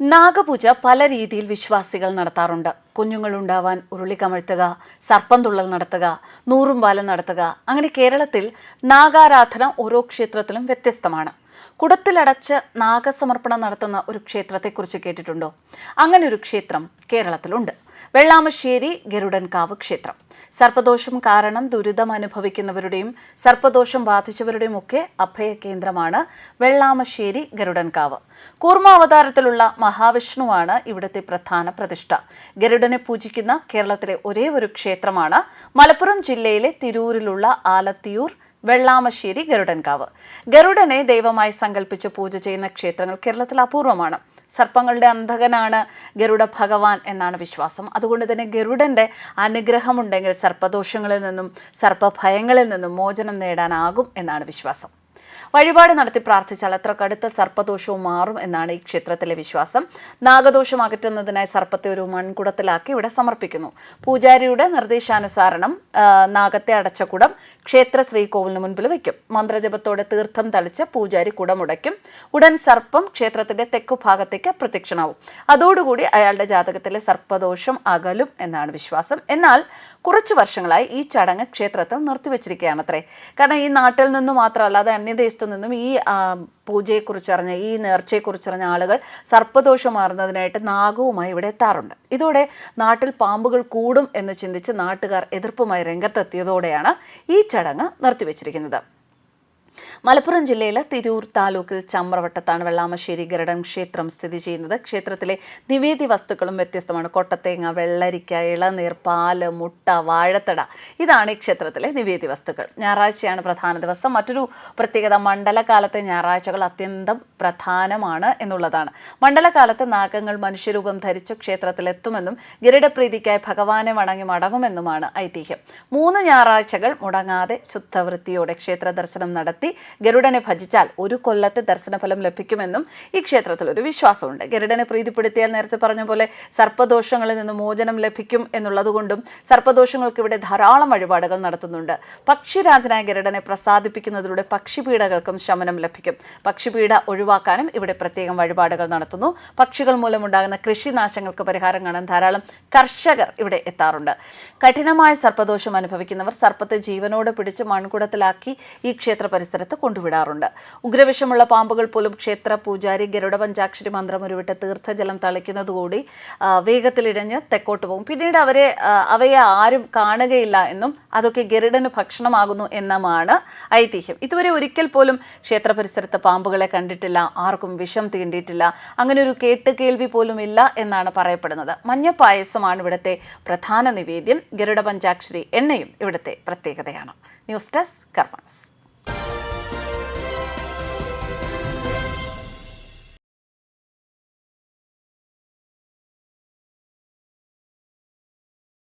നാഗപൂജ പല രീതിയിൽ വിശ്വാസികൾ നടത്താറുണ്ട്. കുഞ്ഞുങ്ങളുണ്ടാവാൻ ഉരുളി കമഴ്ത്തുക സർപ്പം തുള്ളൽ നടത്തുക നൂറും പാലം നടത്തുക. അങ്ങനെ കേരളത്തിൽ നാഗാരാധന ഓരോ ക്ഷേത്രത്തിലും വ്യത്യസ്തമാണ്. കുടത്തിലടച്ച് നാഗസമർപ്പണം നടത്തുന്ന ഒരു ക്ഷേത്രത്തെക്കുറിച്ച് കേട്ടിട്ടുണ്ടോ? അങ്ങനെ ഒരു ക്ഷേത്രം കേരളത്തിലുണ്ട്. വെള്ളാമശ്ശേരി ഗരുഡൻകാവ് ക്ഷേത്രം. സർപ്പദോഷം കാരണം ദുരിതം അനുഭവിക്കുന്നവരുടെയും സർപ്പദോഷം ബാധിച്ചവരുടെയും ഒക്കെ അഭയ കേന്ദ്രമാണ് വെള്ളാമശ്ശേരി ഗരുഡൻകാവ് കൂർമാവതാരത്തിലുള്ള മഹാവിഷ്ണുവാണ് ഇവിടുത്തെ പ്രധാന പ്രതിഷ്ഠ. ഗരുഡനെ പൂജിക്കുന്ന കേരളത്തിലെ ഒരേ ഒരു ക്ഷേത്രമാണ് മലപ്പുറം ജില്ലയിലെ തിരൂരിലുള്ള ആലത്തിയൂർ വെള്ളാമശ്ശേരി ഗരുഡൻകാവ് ഗരുഡനെ ദൈവമായി സങ്കല്പിച്ച് പൂജ ചെയ്യുന്ന ക്ഷേത്രങ്ങൾ കേരളത്തിൽ അപൂർവമാണ്. സർപ്പങ്ങളുടെ അന്ധകനാണ് ഗരുഡ ഭഗവാൻ എന്നാണ് വിശ്വാസം. അതുകൊണ്ട് തന്നെ ഗരുഡന്റെ അനുഗ്രഹമുണ്ടെങ്കിൽ സർപ്പദോഷങ്ങളിൽ നിന്നും സർപ്പഭയങ്ങളിൽ നിന്നും മോചനം നേടാനാകും എന്നാണ് വിശ്വാസം. വഴിപാട് നടത്തി പ്രാർത്ഥിച്ചാൽ അത്ര കടുത്ത സർപ്പദോഷവും മാറും എന്നാണ് ഈ ക്ഷേത്രത്തിലെ വിശ്വാസം. നാഗദോഷം അകറ്റുന്നതിനായി സർപ്പത്തെ ഒരു മൺകുടത്തിലാക്കി ഇവിടെ സമർപ്പിക്കുന്നു. പൂജാരിയുടെ നിർദ്ദേശാനുസരണം നാഗത്തെ അടച്ച കുടം ക്ഷേത്ര ശ്രീകോവിലിന് മുൻപിൽ വയ്ക്കും മന്ത്രജപത്തോടെ തീർത്ഥം തളിച്ച് പൂജാരി കുടമുടയ്ക്കും ഉടൻ സർപ്പം ക്ഷേത്രത്തിന്റെ തെക്കു ഭാഗത്തേക്ക് പ്രത്യക്ഷനാവും. അതോടുകൂടി അയാളുടെ ജാതകത്തിലെ സർപ്പദോഷം അകലും എന്നാണ് വിശ്വാസം. എന്നാൽ കുറച്ചു വർഷങ്ങളായി ഈ ചടങ്ങ് ക്ഷേത്രത്തിൽ നിർത്തിവെച്ചിരിക്കുകയാണത്രേ. കാരണം ഈ നാട്ടിൽ നിന്ന് മാത്രമല്ലാതെ അന്യദേശത്തു നിന്നും ഈ പൂജയെക്കുറിച്ച് അറിഞ്ഞ ഈ നേർച്ചയെക്കുറിച്ചറിഞ്ഞ ആളുകൾ സർപ്പദോഷം മാറുന്നതിനായിട്ട് നാഗവുമായി ഇവിടെ എത്താറുണ്ട്. ഇതോടെ നാട്ടിൽ പാമ്പുകൾ കൂടും എന്ന് ചിന്തിച്ച് നാട്ടുകാർ എതിർപ്പുമായി രംഗത്തെത്തിയതോടെയാണ് ഈ ചടങ്ങ് നിർത്തിവെച്ചിരിക്കുന്നത്. മലപ്പുറം ജില്ലയിലെ തിരൂർ താലൂക്കിൽ ചമ്രവട്ടത്താണ് വെള്ളാമശ്ശേരി ഗരുഡൻ ക്ഷേത്രം സ്ഥിതി ചെയ്യുന്നത്. ക്ഷേത്രത്തിലെ നിവേദ്യ വസ്തുക്കളും വ്യത്യസ്തമാണ്. കൊട്ടത്തേങ്ങ വെള്ളരിക്ക ഇളനീർ പാൽ മുട്ട വാഴത്തട. ഇതാണ് ഈ ക്ഷേത്രത്തിലെ നിവേദ്യ വസ്തുക്കൾ. ഞായറാഴ്ചയാണ് പ്രധാന ദിവസം. മറ്റൊരു പ്രത്യേകത മണ്ഡലകാലത്തെ ഞായറാഴ്ചകൾ അത്യന്തം പ്രധാനമാണ് എന്നുള്ളതാണ്. മണ്ഡലകാലത്ത് നാഗങ്ങൾ മനുഷ്യരൂപം ധരിച്ചു ക്ഷേത്രത്തിലെത്തുമെന്നും ഗരുഡപ്രീതിക്കായി ഭഗവാനെ വണങ്ങി മടങ്ങുമെന്നുമാണ് ഐതിഹ്യം. മൂന്ന് ഞായറാഴ്ചകൾ മുടങ്ങാതെ ശുദ്ധവൃത്തിയോടെ ക്ഷേത്ര ദർശനം നടത്തി ഗരുഡനെ ഭജിച്ചാൽ ഒരു കൊല്ലത്തെ ദർശനഫലം ലഭിക്കുമെന്നും ഈ ക്ഷേത്രത്തിൽ ഒരു വിശ്വാസമുണ്ട്. ഗരുഡനെ പ്രീതിപ്പെടുത്തിയാൽ നേരത്തെ പറഞ്ഞ പോലെ സർപ്പദോഷങ്ങളിൽ നിന്ന് മോചനം ലഭിക്കും എന്നുള്ളതുകൊണ്ടും സർപ്പദോഷങ്ങൾക്ക് ഇവിടെ ധാരാളം വഴിപാടുകൾ നടത്തുന്നുണ്ട്. പക്ഷിരാജനായ ഗരുഡനെ പ്രസാദിപ്പിക്കുന്നതിലൂടെ പക്ഷിപീഡകൾക്കും ശമനം ലഭിക്കും. പക്ഷിപീഡ ഒഴിവാക്കാനും ഇവിടെ പ്രത്യേകം വഴിപാടുകൾ നടത്തുന്നു. പക്ഷികൾ മൂലമുണ്ടാകുന്ന കൃഷിനാശങ്ങൾക്ക് പരിഹാരം കാണാൻ ധാരാളം കർഷകർ ഇവിടെ എത്താറുണ്ട്. കഠിനമായ സർപ്പദോഷം അനുഭവിക്കുന്നവർ സർപ്പത്തെ ജീവനോടെ പിടിച്ച് മൺകുടത്തിലാക്കി ഈ ക്ഷേത്ര പരിസരത്ത് കൊണ്ടുവിടാറുണ്ട്. ഉഗ്രവിഷമുള്ള പാമ്പുകൾ പോലും ക്ഷേത്ര പൂജാരി ഗരുഡ പഞ്ചാക്ഷരി മന്ത്രം ഉരുവിട്ട് തീർത്ഥജലം തളിക്കുന്നതുകൂടി വേഗത്തിലിഴഞ്ഞ് തെക്കോട്ട് പോകും. പിന്നീട് അവരെ അവയെ ആരും കാണുകയില്ല എന്നും അതൊക്കെ ഗരുഡന് ഭക്ഷണമാകുന്നു എന്നുമാണ് ഐതിഹ്യം. ഇതുവരെ ഒരിക്കൽ പോലും ക്ഷേത്ര പരിസരത്ത് പാമ്പുകളെ കണ്ടിട്ടില്ല ആർക്കും വിഷം തീണ്ടിയിട്ടില്ല അങ്ങനെ ഒരു കേട്ട് കേൾവി പോലും ഇല്ല എന്നാണ് പറയപ്പെടുന്നത്. മഞ്ഞപ്പായസമാണ് ഇവിടുത്തെ പ്രധാന നിവേദ്യം. ഗരുഡ പഞ്ചാക്ഷരി എണ്ണയും ഇവിടുത്തെ പ്രത്യേകതയാണ്. News desk കർമ്മസ്